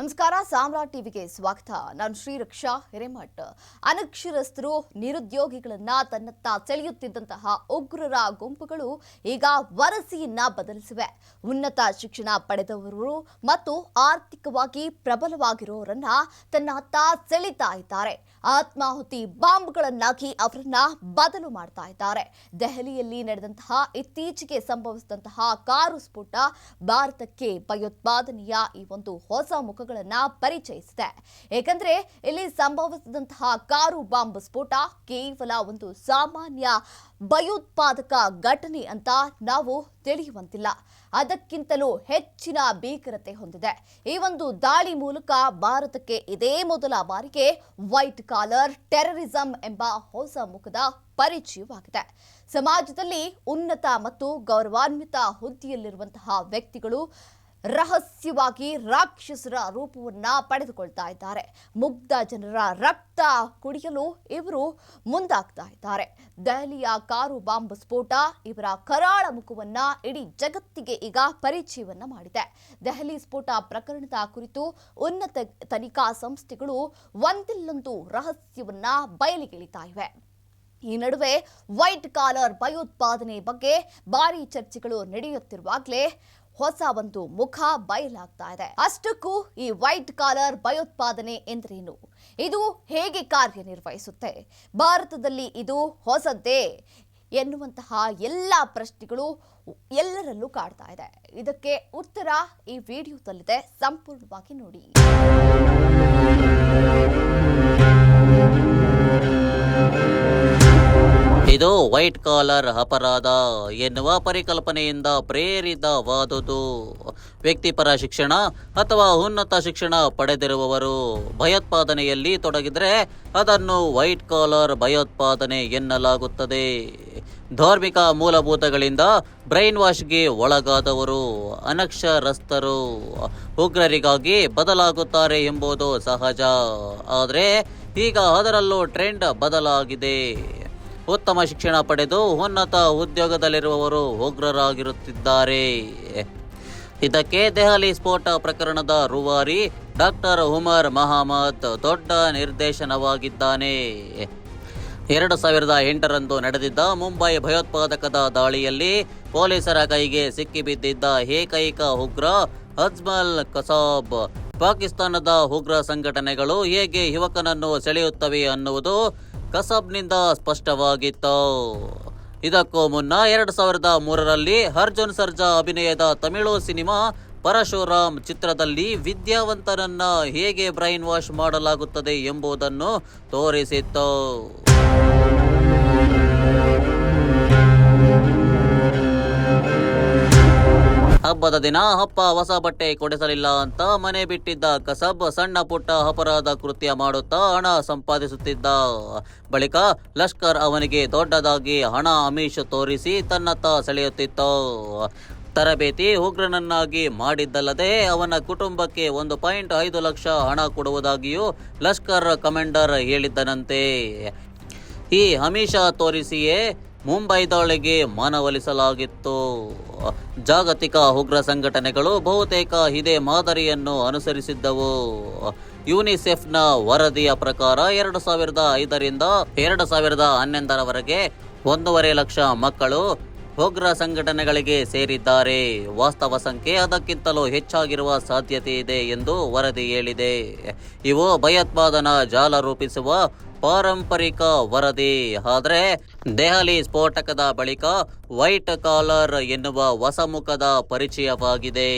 ನಮಸ್ಕಾರ, ಸಾಮ್ರಾಟ್ ಟಿವಿಗೆ ಸ್ವಾಗತ. ನಾನು ಶ್ರೀರಕ್ಷಾ ಹಿರೇಮಠ್. ಅನಕ್ಷರಸ್ಥರು, ನಿರುದ್ಯೋಗಿಗಳನ್ನ ತನ್ನತ್ತ ಸೆಳೆಯುತ್ತಿದ್ದಂತಹ ಉಗ್ರರ ಗುಂಪುಗಳು ಈಗ ವರಸಿಯನ್ನ ಬದಲಿಸಿವೆ. ಉನ್ನತ ಶಿಕ್ಷಣ ಪಡೆದವರು ಮತ್ತು ಆರ್ಥಿಕವಾಗಿ ಪ್ರಬಲವಾಗಿರೋರನ್ನ ತನ್ನತ್ತ ಸೆಳಿತಾ ಇದ್ದಾರೆ. ಆತ್ಮಾಹುತಿ ಬಾಂಬ್ಗಳನ್ನಾಗಿ ಅವರನ್ನ ಬದಲು ಮಾಡ್ತಾ ಇದ್ದಾರೆ. ದೆಹಲಿಯಲ್ಲಿ ನಡೆದಂತಹ ಇತ್ತೀಚೆಗೆ ಸಂಭವಿಸಿದಂತಹ ಕಾರು ಸ್ಫೋಟ ಭಾರತಕ್ಕೆ ಭಯೋತ್ಪಾದನೆಯ ಈ ಒಂದು ಹೊಸ ಮುಖಗಳನ್ನ ಪರಿಚಯಿಸಿದೆ. ಏಕೆಂದರೆ ಇಲ್ಲಿ ಸಂಭವಿಸಿದಂತಹ ಕಾರು ಬಾಂಬ್ ಸ್ಫೋಟ ಕೇವಲ ಒಂದು ಸಾಮಾನ್ಯ ಭಯೋತ್ಪಾದಕ ಘಟನೆ ಅಂತ ನಾವು ತಿಳಿಯುವಂತಿಲ್ಲ. ಅದಕ್ಕಿಂತಲೂ ಹೆಚ್ಚಿನ ಭೀಕರತೆ ಹೊಂದಿದೆ. ಈ ಒಂದು ದಾಳಿ ಮೂಲಕ ಭಾರತಕ್ಕೆ ಇದೇ ಮೊದಲ ಬಾರಿಗೆ ವೈಟ್ ಕಾಲರ್ ಟೆರರಿಸಂ ಎಂಬ ಹೊಸ ಮುಖದ ಪರಿಚಯವಾಗಿದೆ. ಸಮಾಜದಲ್ಲಿ ಉನ್ನತ ಮತ್ತು ಗೌರವಾನ್ವಿತ ಹುದ್ದೆಯಲ್ಲಿರುವಂತಹ ವ್ಯಕ್ತಿಗಳು ರಹಸ್ಯವಾಗಿ ರಾಕ್ಷಸರ ರೂಪವನ್ನ ಪಡೆದುಕೊಳ್ತಾ ಇದ್ದಾರೆ. ಮುಗ್ಧ ಜನರ ರಕ್ತ ಕುಡಿಯಲು ಇವರು ಮುಂದಾಗ್ತಾ ಇದ್ದಾರೆ. ದೆಹಲಿಯ ಕಾರು ಬಾಂಬ್ ಸ್ಫೋಟ, ಇವರ ಕರಾಳ ಮುಖವನ್ನ ಇಡೀ ಜಗತ್ತಿಗೆ ಈಗ ಪರಿಚಯವನ್ನ ಮಾಡಿದೆ. ದೆಹಲಿ ಸ್ಫೋಟ ಪ್ರಕರಣದ ಕುರಿತು ಉನ್ನತ ತನಿಖಾ ಸಂಸ್ಥೆಗಳು ಒಂದಿಲ್ಲೊಂದು ರಹಸ್ಯವನ್ನ ಬಯಲಿಗಿಳಿತಾ ಇವೆ. ಈ ನಡುವೆ ವೈಟ್ ಕಾಲರ್ ಭಯೋತ್ಪಾದನೆ ಬಗ್ಗೆ ಭಾರಿ ಚರ್ಚೆಗಳು ನಡೆಯುತ್ತಿರುವಾಗಲೇ ಹೊಸ ಒಂದು ಮುಖ ಬಯಲಾಗ್ತಾ ಇದೆ. ಅಷ್ಟಕ್ಕೂ ಈ ವೈಟ್ ಕಾಲರ್ ಭಯೋತ್ಪಾದನೆ ಎಂದರೇನು? ಇದು ಹೇಗೆ ಕಾರ್ಯನಿರ್ವಹಿಸುತ್ತೆ? ಭಾರತದಲ್ಲಿ ಇದು ಹೊಸದ್ದೇ ಎನ್ನುವಂತಹ ಎಲ್ಲ ಪ್ರಶ್ನೆಗಳು ಎಲ್ಲರಲ್ಲೂ ಕಾಡ್ತಾ ಇದೆ. ಇದಕ್ಕೆ ಉತ್ತರ ಈ ವಿಡಿಯೋದಲ್ಲಿದೆ. ಸಂಪೂರ್ಣವಾಗಿ ನೋಡಿ. ಇದು ವೈಟ್ ಕಾಲರ್ ಅಪರಾಧ ಎನ್ನುವ ಪರಿಕಲ್ಪನೆಯಿಂದ ಪ್ರೇರಿತವಾದುದು. ವ್ಯಕ್ತಿಪರ ಶಿಕ್ಷಣ ಅಥವಾ ಉನ್ನತ ಶಿಕ್ಷಣ ಪಡೆದಿರುವವರು ಭಯೋತ್ಪಾದನೆಯಲ್ಲಿ ತೊಡಗಿದರೆ ಅದನ್ನು ವೈಟ್ ಕಾಲರ್ ಭಯೋತ್ಪಾದನೆ ಎನ್ನಲಾಗುತ್ತದೆ. ಧಾರ್ಮಿಕ ಮೂಲಭೂತಗಳಿಂದ ಬ್ರೈನ್ ವಾಶ್ಗೆ ಒಳಗಾದವರು, ಅನಕ್ಷರಸ್ಥರು, ಉಗ್ರರಿಗಾಗಿ ಬದಲಾಗುತ್ತಾರೆ ಎಂಬುದು ಸಹಜ. ಆದರೆ ಈಗ ಅದರಲ್ಲೂ ಟ್ರೆಂಡ್ ಬದಲಾಗಿದೆ. ಉತ್ತಮ ಶಿಕ್ಷಣ ಪಡೆದು ಉನ್ನತ ಉದ್ಯೋಗದಲ್ಲಿರುವವರು ಉಗ್ರರಾಗಿರುತ್ತಿದ್ದಾರೆ. ಇದಕ್ಕೆ ದೆಹಲಿ ಸ್ಫೋಟ ಪ್ರಕರಣದ ರೂವಾರಿ ಡಾಕ್ಟರ್ ಉಮರ್ ಮಹಮ್ಮದ್ ದೊಡ್ಡ ನಿರ್ದೇಶನವಾಗಿದ್ದಾನೆ. ಎರಡು ಸಾವಿರದ ಎಂಟರಂದು ನಡೆದಿದ್ದ ಮುಂಬೈ ಭಯೋತ್ಪಾದಕದ ದಾಳಿಯಲ್ಲಿ ಪೊಲೀಸರ ಕೈಗೆ ಸಿಕ್ಕಿಬಿದ್ದಿದ್ದ ಏಕೈಕ ಉಗ್ರ ಅಜ್ಮಲ್ ಕಸಾಬ್. ಪಾಕಿಸ್ತಾನದ ಉಗ್ರ ಸಂಘಟನೆಗಳು ಹೇಗೆ ಯುವಕನನ್ನು ಸೆಳೆಯುತ್ತವೆ ಅನ್ನುವುದು ಕಸಬ್ನಿಂದ ಸ್ಪಷ್ಟವಾಗಿತ್ತು. ಇದಕ್ಕೂ ಮುನ್ನ ಎರಡು ಸಾವಿರದ ಮೂರರಲ್ಲಿ ಅರ್ಜುನ್ ಸರ್ಜಾ ಅಭಿನಯದ ತಮಿಳು ಸಿನಿಮಾ ಪರಶುರಾಮ್ ಚಿತ್ರದಲ್ಲಿ ವಿದ್ಯಾವಂತನನ್ನ ಹೇಗೆ ಬ್ರೈನ್ ವಾಶ್ ಮಾಡಲಾಗುತ್ತದೆ ಎಂಬುದನ್ನು ತೋರಿಸಿತ್ತು. ಹಬ್ಬದ ದಿನ ಅಪ್ಪ ಹೊಸ ಬಟ್ಟೆ ಕೊಡಿಸಲಿಲ್ಲ ಅಂತ ಮನೆ ಬಿಟ್ಟಿದ್ದ ಕಸಬ್ ಸಣ್ಣ ಪುಟ್ಟ ಅಪರಾಧ ಕೃತ್ಯ ಮಾಡುತ್ತಾ ಹಣ ಸಂಪಾದಿಸುತ್ತಿದ್ದ. ಬಳಿಕ ಲಷ್ಕರ್ ಅವನಿಗೆ ದೊಡ್ಡದಾಗಿ ಹಣ ಅಮಿಷ ತೋರಿಸಿ ತನ್ನತ್ತ ಸೆಳೆಯುತ್ತಿತ್ತು. ತರಬೇತಿ ಉಗ್ರನನ್ನಾಗಿ ಮಾಡಿದ್ದಲ್ಲದೆ ಅವನ ಕುಟುಂಬಕ್ಕೆ ಒಂದು ಪಾಯಿಂಟ್ ಐದು ಲಕ್ಷ ಹಣ ಕೊಡುವುದಾಗಿಯೂ ಲಷ್ಕರ್ ಕಮಾಂಡರ್ ಹೇಳಿದ್ದನಂತೆ. ಈ ಅಮಿಷ ತೋರಿಸಿಯೇ ಮುಂಬೈ ದಾಳಿಗೆ ಮನವೊಲಿಸಲಾಗಿತ್ತು. ಜಾಗತಿಕ ಉಗ್ರ ಸಂಘಟನೆಗಳು ಬಹುತೇಕ ಇದೇ ಮಾದರಿಯನ್ನು ಅನುಸರಿಸಿದ್ದವು. ಯುನಿಸೆಫ್ನ ವರದಿಯ ಪ್ರಕಾರ ಎರಡು ಸಾವಿರದ ಐದರಿಂದ ಎರಡು ಸಾವಿರದ ಹನ್ನೊಂದರವರೆಗೆ ಒಂದೂವರೆ ಲಕ್ಷ ಮಕ್ಕಳು ಉಗ್ರ ಸಂಘಟನೆಗಳಿಗೆ ಸೇರಿದ್ದಾರೆ. ವಾಸ್ತವ ಸಂಖ್ಯೆ ಅದಕ್ಕಿಂತಲೂ ಹೆಚ್ಚಾಗಿರುವ ಸಾಧ್ಯತೆ ಇದೆ ಎಂದು ವರದಿ ಹೇಳಿದೆ. ಇವು ಭಯೋತ್ಪಾದನಾ ಜಾಲ ರೂಪಿಸುವ ಪಾರಂಪರಿಕ ವರದಿ. ಆದರೆ ದೆಹಲಿ ಸ್ಫೋಟಕದ ಬಳಿಕ ವೈಟ್ ಕಾಲರ್ ಎನ್ನುವ ಹೊಸಮುಖದ ಪರಿಚಯವಾಗಿದೆ.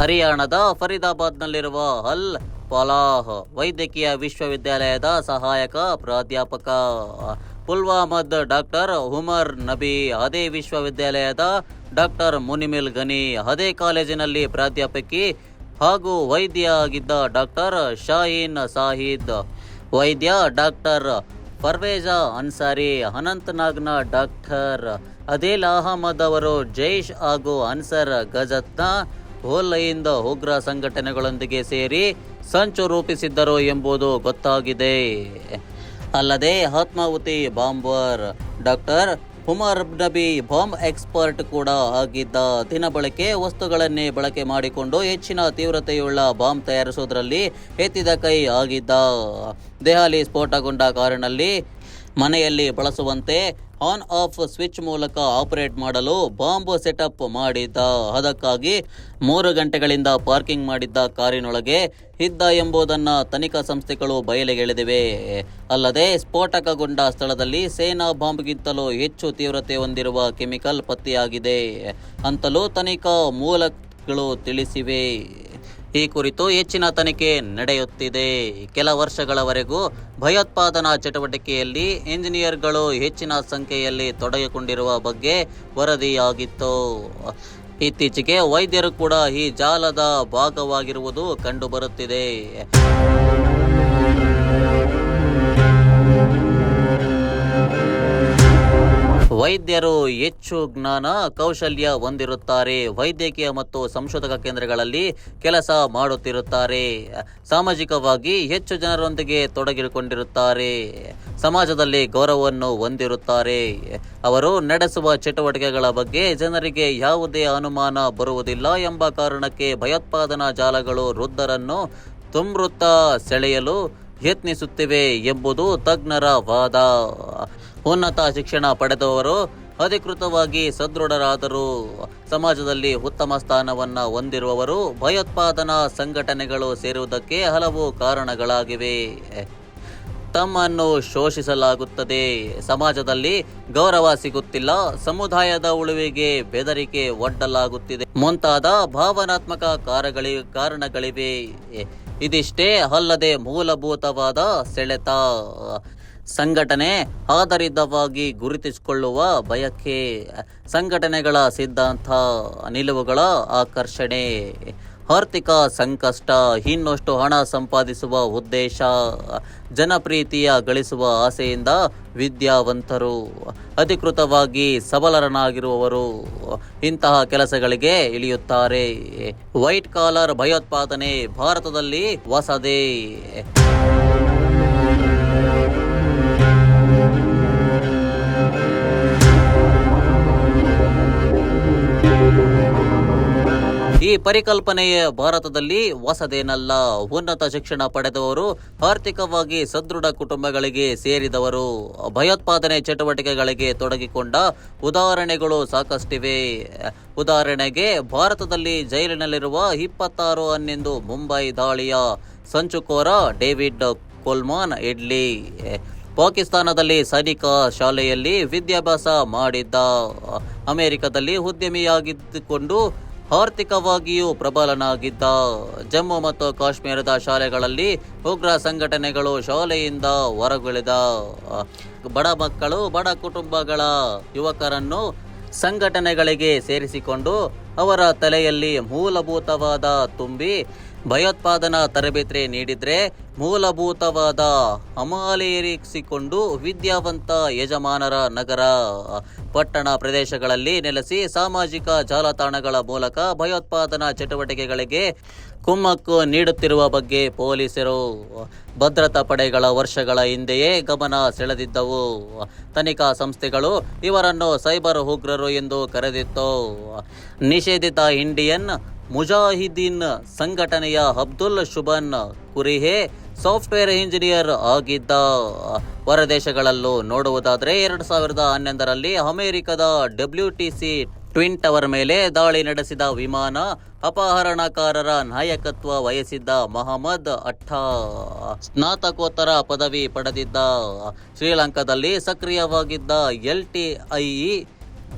ಹರಿಯಾಣದ ಫರೀದಾಬಾದ್ನಲ್ಲಿರುವ ಅಲ್ ಪಲಾಹ್ ವೈದ್ಯಕೀಯ ವಿಶ್ವವಿದ್ಯಾಲಯದ ಸಹಾಯಕ ಪ್ರಾಧ್ಯಾಪಕ ಪುಲ್ವಾಮದ್ ಡಾಕ್ಟರ್ ಉಮರ್ ನಬಿ ಅದೇ ವಿಶ್ವವಿದ್ಯಾಲಯದ ಡಾಕ್ಟರ್ ಮುನಿಮಿಲ್ ಗನಿ ಅದೇ ಕಾಲೇಜಿನಲ್ಲಿ ಪ್ರಾಧ್ಯಾಪಕಿ ಹಾಗೂ ವೈದ್ಯ ಆಗಿದ್ದ ಡಾಕ್ಟರ್ ಶಾಹೀನ್ ಸಾಹಿದ್. ವೈದ್ಯ ಡಾಕ್ಟರ್ ಪರ್ವೇಜಾ ಅನ್ಸಾರಿ, ಅನಂತನಾಗ್ನ ಡಾಕ್ಟರ್ ಅದಿಲ್ ಅಹಮದ್ ಅವರು ಜೈಷ್ ಹಾಗೂ ಅನ್ಸರ್ ಗಜತ್ನ ಹೋಲ್ಲೈಯಿಂದ ಉಗ್ರ ಸಂಘಟನೆಗಳೊಂದಿಗೆ ಸೇರಿ ಸಂಚು ರೂಪಿಸಿದ್ದರು ಎಂಬುದು ಗೊತ್ತಾಗಿದೆ. ಅಲ್ಲದೆ ಆತ್ಮಾಹುತಿ bomber doctor Umar Nabi bomb expert ಕೂಡ ಆಗಿದ್ದ ದಿನ ಬಳಕೆ ವಸ್ತುಗಳನ್ನೇ ಬಳಕೆ ಮಾಡಿಕೊಂಡು ಹೆಚ್ಚಿನ ತೀವ್ರತೆಯುಳ್ಳ ಬಾಂಬ್ ತಯಾರಿಸುವುದರಲ್ಲಿ ಎತ್ತಿದ ಕೈ ಆಗಿದ್ದ. ದೆಹಲಿ ಸ್ಫೋಟಗೊಂಡ ಕಾರಿನಲ್ಲಿ ಮನೆಯಲ್ಲಿ ಬಳಸುವಂತೆ ಆನ್ ಆಫ್ ಸ್ವಿಚ್ ಮೂಲಕ ಆಪರೇಟ್ ಮಾಡಲು ಬಾಂಬ್ ಸೆಟಪ್ ಮಾಡಿದ್ದ. ಅದಕ್ಕಾಗಿ ಮೂರು ಗಂಟೆಗಳಿಂದ ಪಾರ್ಕಿಂಗ್ ಮಾಡಿದ್ದ ಕಾರಿನೊಳಗೆ ಇದ್ದ ಎಂಬುದನ್ನು ತನಿಖಾ ಸಂಸ್ಥೆಗಳು ಬಯಲಿಗೆಳೆದಿವೆ ಅಲ್ಲದೆ ಸ್ಫೋಟಕಗೊಂಡ ಸ್ಥಳದಲ್ಲಿ ಸೇನಾ ಬಾಂಬ್ಗಿಂತಲೂ ಹೆಚ್ಚು ತೀವ್ರತೆ ಹೊಂದಿರುವ ಕೆಮಿಕಲ್ ಪತ್ತೆಯಾಗಿದೆ ಅಂತಲೂ ತನಿಖಾ ಮೂಲಗಳು ತಿಳಿಸಿವೆ. ಈ ಕುರಿತು ಹೆಚ್ಚಿನ ತನಿಖೆ ನಡೆಯುತ್ತಿದೆ. ಕೆಲ ವರ್ಷಗಳವರೆಗೂ ಭಯೋತ್ಪಾದನಾ ಚಟುವಟಿಕೆಯಲ್ಲಿ ಇಂಜಿನಿಯರ್ಗಳು ಹೆಚ್ಚಿನ ಸಂಖ್ಯೆಯಲ್ಲಿ ತೊಡಗಿಕೊಂಡಿರುವ ಬಗ್ಗೆ ವರದಿಯಾಗಿತ್ತು. ಇತ್ತೀಚೆಗೆ ವೈದ್ಯರು ಕೂಡ ಈ ಜಾಲದ ಭಾಗವಾಗಿರುವುದು ಕಂಡುಬರುತ್ತಿದೆ. ವೈದ್ಯರು ಹೆಚ್ಚು ಜ್ಞಾನ, ಕೌಶಲ್ಯ ಹೊಂದಿರುತ್ತಾರೆ. ವೈದ್ಯಕೀಯ ಮತ್ತು ಸಂಶೋಧಕ ಕೇಂದ್ರಗಳಲ್ಲಿ ಕೆಲಸ ಮಾಡುತ್ತಿರುತ್ತಾರೆ. ಸಾಮಾಜಿಕವಾಗಿ ಹೆಚ್ಚು ಜನರೊಂದಿಗೆ ತೊಡಗಿಕೊಂಡಿರುತ್ತಾರೆ. ಸಮಾಜದಲ್ಲಿ ಗೌರವವನ್ನು ಹೊಂದಿರುತ್ತಾರೆ. ಅವರು ನಡೆಸುವ ಚಟುವಟಿಕೆಗಳ ಬಗ್ಗೆ ಜನರಿಗೆ ಯಾವುದೇ ಅನುಮಾನ ಬರುವುದಿಲ್ಲ ಎಂಬ ಕಾರಣಕ್ಕೆ ಭಯೋತ್ಪಾದನಾ ಜಾಲಗಳು ವೃದ್ಧರನ್ನು ತುಮೃತ ಸೆಳೆಯಲು ಯತ್ನಿಸುತ್ತಿವೆ ಎಂಬುದು ತಜ್ಞರ ವಾದ. ಉನ್ನತ ಶಿಕ್ಷಣ ಪಡೆದವರು ಅಧಿಕೃತವಾಗಿ ಸದೃಢರಾದರು ಸಮಾಜದಲ್ಲಿ ಉತ್ತಮ ಸ್ಥಾನವನ್ನ ಹೊಂದಿರುವವರು ಭಯೋತ್ಪಾದನಾ ಸಂಘಟನೆಗಳು ಸೇರುವುದಕ್ಕೆ ಹಲವು ಕಾರಣಗಳಾಗಿವೆ. ತಮ್ಮನ್ನು ಶೋಷಿಸಲಾಗುತ್ತದೆ. ಸಮಾಜದಲ್ಲಿ ಗೌರವ ಸಿಗುತ್ತಿಲ್ಲ. ಸಮುದಾಯದ ಉಳುವಿಗೆ ಬೆದರಿಕೆ ಒಡ್ಡಲಾಗುತ್ತಿದೆ. ಮುಂತಾದ ಭಾವನಾತ್ಮಕ ಕಾರಗಳಿ, ಕಾರಣಗಳಿವೆ. ಇದಿಷ್ಟೇ ಅಲ್ಲದೆ ಮೂಲಭೂತವಾದ ಸೆಳೆತ. ಸಂಘಟನೆ ಆಧಾರಿತವಾಗಿ ಗುರುತಿಸಿಕೊಳ್ಳುವ ಬಯಕೆ. ಸಂಘಟನೆಗಳ ಸಿದ್ಧಾಂತ ನಿಲುವುಗಳ ಆಕರ್ಷಣೆ. ಆರ್ಥಿಕ ಸಂಕಷ್ಟ, ಇನ್ನಷ್ಟು ಹಣ ಸಂಪಾದಿಸುವ ಉದ್ದೇಶ, ಜನಪ್ರೀತಿಯ ಗಳಿಸುವ ಆಸೆಯಿಂದ ವಿದ್ಯಾವಂತರು, ಅಧಿಕೃತವಾಗಿ ಸಬಲರನಾಗಿರುವವರು ಇಂತಹ ಕೆಲಸಗಳಿಗೆ ಇಳಿಯುತ್ತಾರೆ. ವೈಟ್ ಕಾಲರ್ ಭಯೋತ್ಪಾದನೆ ಭಾರತದಲ್ಲಿ ಹೊಸದೇ. ಈ ಪರಿಕಲ್ಪನೆಯ ಭಾರತದಲ್ಲಿ ಹೊಸದೇನಲ್ಲ. ಉನ್ನತ ಶಿಕ್ಷಣ ಪಡೆದವರು ಆರ್ಥಿಕವಾಗಿ ಸದೃಢ ಕುಟುಂಬಗಳಿಗೆ ಸೇರಿದವರು. ಭಯೋತ್ಪಾದನೆ ಚಟುವಟಿಕೆಗಳಿಗೆ ತೊಡಗಿಕೊಂಡ ಉದಾಹರಣೆಗಳು ಸಾಕಷ್ಟಿವೆ. ಉದಾಹರಣೆಗೆ, ಭಾರತದಲ್ಲಿ ಜೈಲಿನಲ್ಲಿರುವ ಇಪ್ಪತ್ತಾರು ಹನ್ನೊಂದು ಮುಂಬೈ ದಾಳಿಯ ಸಂಚುಕೋರ ಡೇವಿಡ್ ಕೊಲ್ಮಾನ್ ಇಡ್ಲಿ. ಪಾಕಿಸ್ತಾನದಲ್ಲಿ ಸೈನಿಕ ಶಾಲೆಯಲ್ಲಿ ವಿದ್ಯಾಭ್ಯಾಸ ಮಾಡಿದ್ದ. ಅಮೆರಿಕದಲ್ಲಿ ಉದ್ಯಮಿಯಾಗಿದ್ದುಕೊಂಡು ಆರ್ಥಿಕವಾಗಿಯೂ ಪ್ರಬಲನಾಗಿದ್ದ ಜಮ್ಮು ಮತ್ತು ಕಾಶ್ಮೀರದ ಶಾಲೆಗಳಲ್ಲಿ ಉಗ್ರ ಸಂಘಟನೆಗಳು ಶಾಲೆಯಿಂದ ಹೊರಗುಳಿದ. ಬಡ ಮಕ್ಕಳು, ಬಡ ಕುಟುಂಬಗಳ ಯುವಕರನ್ನು ಸಂಘಟನೆಗಳಿಗೆ ಸೇರಿಸಿಕೊಂಡು ಅವರ ತಲೆಯಲ್ಲಿ ಮೂಲಭೂತವಾದ ತುಂಬಿ ಭಯೋತ್ಪಾದನಾ ತರಬೇತಿ ನೀಡಿದ್ರೆ ಮೂಲಭೂತವಾದ ಅಮಾಲೇರಿಸಿಕೊಂಡು ವಿದ್ಯಾವಂತ ಯಜಮಾನರ ನಗರ. ಪಟ್ಟಣ ಪ್ರದೇಶಗಳಲ್ಲಿ ನೆಲೆಸಿ ಸಾಮಾಜಿಕ ಜಾಲತಾಣಗಳ ಮೂಲಕ ಭಯೋತ್ಪಾದನಾ ಚಟುವಟಿಕೆಗಳಿಗೆ ಕುಮ್ಮಕ್ಕು ನೀಡುತ್ತಿರುವ ಬಗ್ಗೆ ಪೊಲೀಸರು ಭದ್ರತಾ ಪಡೆಗಳ ವರ್ಷಗಳ ಹಿಂದೆಯೇ ಗಮನ ಸೆಳೆದಿದ್ದವು. ತನಿಖಾ ಸಂಸ್ಥೆಗಳು ಇವರನ್ನು ಸೈಬರ್ ಉಗ್ರರು ಎಂದು ಕರೆದಿತ್ತು. ನಿಷೇಧಿತ ಇಂಡಿಯನ್ ಮುಜಾಹಿದೀನ್ ಸಂಘಟನೆಯ ಅಬ್ದುಲ್ ಶುಭನ್ ಕುರಿಹೆ ಸಾಫ್ಟ್ವೇರ್ ಇಂಜಿನಿಯರ್ ಆಗಿದ್ದ ಹೊರದೇಶಗಳಲ್ಲೂ ನೋಡುವುದಾದರೆ ಎರಡು ಸಾವಿರದ ಹನ್ನೊಂದರಲ್ಲಿ ಅಮೆರಿಕದ W T C twin tower ಮೇಲೆ ದಾಳಿ ನಡೆಸಿದ ವಿಮಾನ ಅಪಹರಣಕಾರರ ನಾಯಕತ್ವ ವಹಿಸಿದ್ದ ಮಹಮ್ಮದ್ ಅಟ್ಟಾ. ಸ್ನಾತಕೋತ್ತರ ಪದವಿ ಪಡೆದಿದ್ದ ಶ್ರೀಲಂಕಾದಲ್ಲಿ ಸಕ್ರಿಯವಾಗಿದ್ದ ಎಲ್ ಟಿ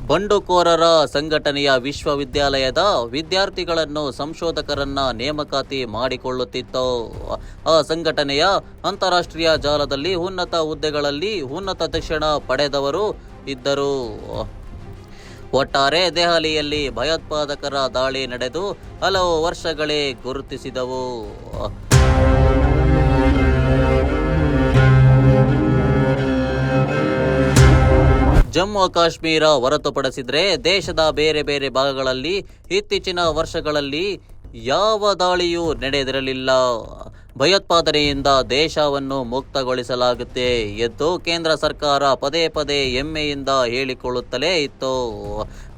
ಬಂಡುಕೋರರ ಸಂಘಟನೆಯ ವಿಶ್ವವಿದ್ಯಾಲಯದ ವಿದ್ಯಾರ್ಥಿಗಳನ್ನು ಸಂಶೋಧಕರನ್ನ ನೇಮಕಾತಿ ಮಾಡಿಕೊಳ್ಳುತ್ತಿತ್ತು. ಆ ಸಂಘಟನೆಯ ಅಂತಾರಾಷ್ಟ್ರೀಯ ಜಾಲದಲ್ಲಿ ಉನ್ನತ ಹುದ್ದೆಗಳಲ್ಲಿ ಉನ್ನತ ಶಿಕ್ಷಣ ಪಡೆದವರು ಇದ್ದರು. ಒಟ್ಟಾರೆ ದೆಹಲಿಯಲ್ಲಿ ಭಯೋತ್ಪಾದಕರ ದಾಳಿ ನಡೆದು ಹಲವು ವರ್ಷಗಳೇ ಗುರುತಿಸಿದವು. ಜಮ್ಮು ಕಾಶ್ಮೀರ ಹೊರತುಪಡಿಸಿದ್ರೆ ದೇಶದ ಬೇರೆ ಬೇರೆ ಭಾಗಗಳಲ್ಲಿ ಇತ್ತೀಚಿನ ವರ್ಷಗಳಲ್ಲಿ ಯಾವ ದಾಳಿಯೂ ನಡೆದಿರಲಿಲ್ಲ. ಭಯೋತ್ಪಾದನೆಯಿಂದ ದೇಶವನ್ನು ಮುಕ್ತಗೊಳಿಸಲಾಗುತ್ತೆ ಎಂದು ಕೇಂದ್ರ ಸರ್ಕಾರ ಪದೇ ಪದೇ ಹೆಮ್ಮೆಯಿಂದ ಹೇಳಿಕೊಳ್ಳುತ್ತಲೇ ಇತ್ತು.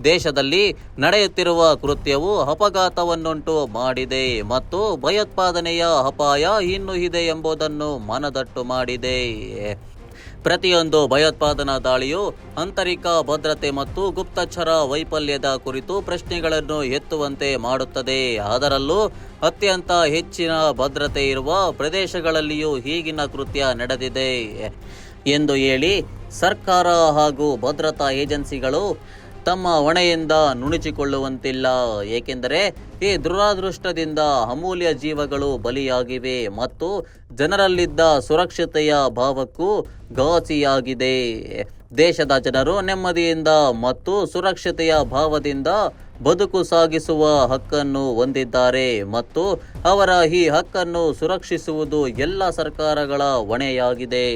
ದೇಶದಲ್ಲಿ ನಡೆಯುತ್ತಿರುವ ಕೃತ್ಯವು ಅಪಘಾತವನ್ನುಂಟು ಮಾಡಿದೆ ಮತ್ತು ಭಯೋತ್ಪಾದನೆಯ ಅಪಾಯ ಇನ್ನೂ ಇದೆ ಎಂಬುದನ್ನು ಮನದಟ್ಟು ಮಾಡಿದೆ. ಪ್ರತಿಯೊಂದು ಭಯೋತ್ಪಾದನಾ ದಾಳಿಯು ಆಂತರಿಕ ಭದ್ರತೆ ಮತ್ತು ಗುಪ್ತಚರ ವೈಫಲ್ಯದ ಕುರಿತು ಪ್ರಶ್ನೆಗಳನ್ನು ಎತ್ತುವಂತೆ ಮಾಡುತ್ತದೆ. ಅದರಲ್ಲೂ ಅತ್ಯಂತ ಹೆಚ್ಚಿನ ಭದ್ರತೆ ಇರುವ ಪ್ರದೇಶಗಳಲ್ಲಿಯೂ ಈಗಿನ ಕೃತ್ಯ ನಡೆದಿದೆ. ಎಂದು ಹೇಳಿ ಸರ್ಕಾರ ಹಾಗೂ ಭದ್ರತಾ ಏಜೆನ್ಸಿಗಳು ತಮ್ಮ ಹೊಣೆಯಿಂದ ನುಣುಚಿಕೊಳ್ಳುವಂತಿಲ್ಲ. ಏಕೆಂದರೆ ಈ ದುರಾದೃಷ್ಟದಿಂದ ಅಮೂಲ್ಯ ಜೀವಗಳು ಬಲಿಯಾಗಿವೆ ಮತ್ತು ಜನರಲ್ಲಿದ್ದ ಸುರಕ್ಷತೆಯ ಭಾವಕ್ಕೂ ಘಾಸಿಯಾಗಿದೆ. ದೇಶದ ಜನರು ನೆಮ್ಮದಿಯಿಂದ ಮತ್ತು ಸುರಕ್ಷತೆಯ ಭಾವದಿಂದ ಬದುಕು ಸಾಗಿಸುವ ಹಕ್ಕನ್ನು ಹೊಂದಿದ್ದಾರೆ ಮತ್ತು ಅವರ ಈ ಹಕ್ಕನ್ನು ಸುರಕ್ಷಿಸುವುದು ಎಲ್ಲ ಸರ್ಕಾರಗಳ ಹೊಣೆಯಾಗಿದೆ.